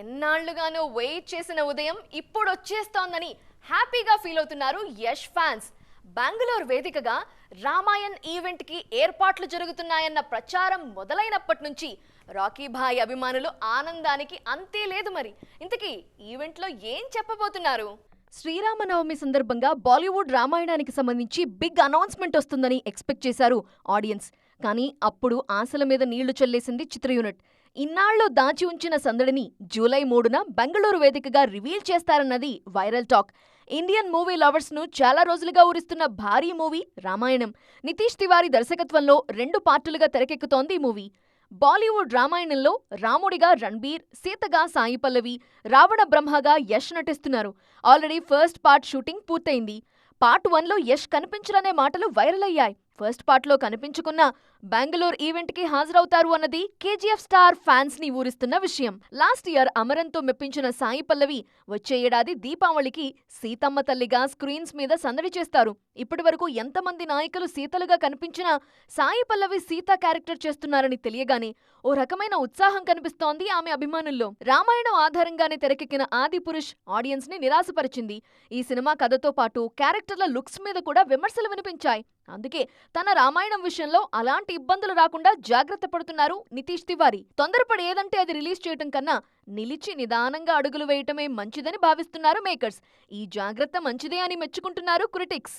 ఎన్నాళ్ళుగానో wait చేసిన ఉదయం ఇప్పుడు వచ్చేస్తోందని హ్యాపీగా ఫీల్ అవుతున్నారు యష్ ఫ్యాన్స్ బెంగళూరు వేదికగా రామాయణ్ ఈవెంట్కి ఏర్పాట్లు జరుగుతున్నాయన్న ప్రచారం మొదలైనప్పటి నుంచి రాకీ భాయ్ అభిమానులు ఆనందానికి అంతే లేదు మరి. ఇంతకీ ఈవెంట్లో ఏం చెప్పబోతున్నారు? శ్రీరామనవమి సందర్భంగా బాలీవుడ్ రామాయణానికి సంబంధించి బిగ్ అనౌన్స్మెంట్ వస్తుందని ఎక్స్పెక్ట్ చేశారు ఆడియన్స్ కానీ అప్పుడు ఆశల మీద నీళ్ళు చల్లేసింది చిత్ర యూనిట్. ఇన్నాళ్ళు దాచి ఉంచిన సందడిని జూలై మూడున బెంగళూరు వేదికగా రివీల్ చేస్తారన్నది వైరల్ టాక్. ఇండియన్ మూవీ లవర్స్ను చాలా రోజులుగా ఊరిస్తున్న భారీ మూవీ రామాయణం. నితీష్ తివారీ దర్శకత్వంలో రెండు పార్టులుగా తెరకెక్కుతోంది ఈ మూవీ. బాలీవుడ్ రామాయణంలో రాముడిగా రణ్బీర్ సీతగా సాయి పల్లవి రావణ బ్రహ్మగా యష్ నటిస్తున్నారు. ఆల్రెడీ ఫస్ట్ పార్ట్ షూటింగ్ పూర్తయింది. పార్ట్ వన్లో యష్ కనిపించరనే మాటలు వైరల్ అయ్యాయి. ఫస్ట్ పార్ట్లో కనిపించుకున్న బెంగళూరు ఈవెంట్కి హాజరవుతారు అన్నది కేజీఎఫ్ స్టార్ ఫ్యాన్స్ని ఊరిస్తున్న విషయం. లాస్ట్ ఇయర్ అమరంతో మెప్పించిన సాయి పల్లవి వచ్చే ఏడాది దీపావళికి సీతమ్మ తల్లిగా స్క్రీన్స్ మీద సందడి చేస్తారు. ఇప్పటి వరకు ఎంతమంది నాయకులు సీతలుగా కనిపించినా సాయి పల్లవి సీత క్యారెక్టర్ చేస్తున్నారని తెలియగానే ఓ రకమైన ఉత్సాహం కనిపిస్తోంది ఆమె అభిమానుల్లో. రామాయణం ఆధారంగానే తెరకెక్కిన ఆది పురుష్ ఆడియన్స్ని నిరాశపరిచింది. ఈ సినిమా కథతో పాటు క్యారెక్టర్ల లుక్స్ మీద కూడా విమర్శలు వినిపించాయి. అందుకే తన రామాయణం విషయంలో అలాంటి ఇబ్బందులు రాకుండా జాగ్రత్త పడుతున్నారు నితీష్ తివారీ. తొందరపడి ఏదంటే అది రిలీజ్ చేయటం కన్నా నిలిచి నిదానంగా అడుగులు వేయటమే మంచిదని భావిస్తున్నారు మేకర్స్. ఈ జాగ్రత్త మంచిదే అని మెచ్చుకుంటున్నారు క్రిటిక్స్.